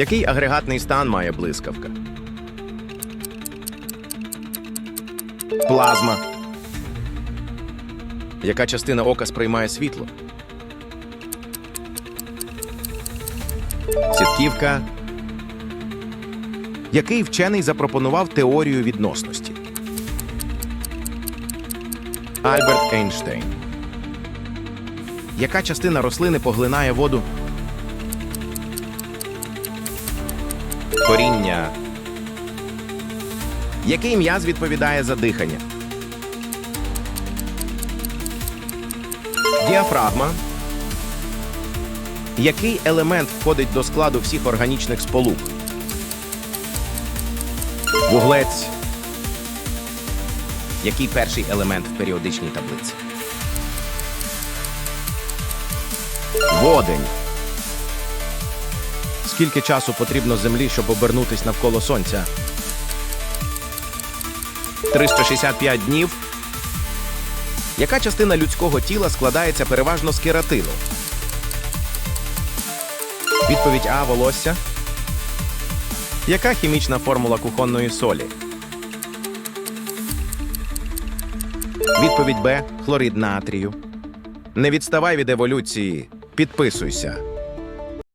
Який агрегатний стан має блискавка? Плазма. Яка частина ока сприймає світло? Сітківка. Який вчений запропонував теорію відносності? Альберт Ейнштейн. Яка частина рослини поглинає воду? Коріння. Який м'яз відповідає за дихання? Діафрагма. Який елемент входить до складу всіх органічних сполук? Вуглець. Який перший елемент в періодичній таблиці? Водень. Скільки часу потрібно Землі, щоб обернутись навколо Сонця? 365 днів. Яка частина людського тіла складається переважно з кератину? Відповідь А. Волосся. Яка хімічна формула кухонної солі? Відповідь Б. Хлорид натрію. Не відставай від еволюції. Підписуйся.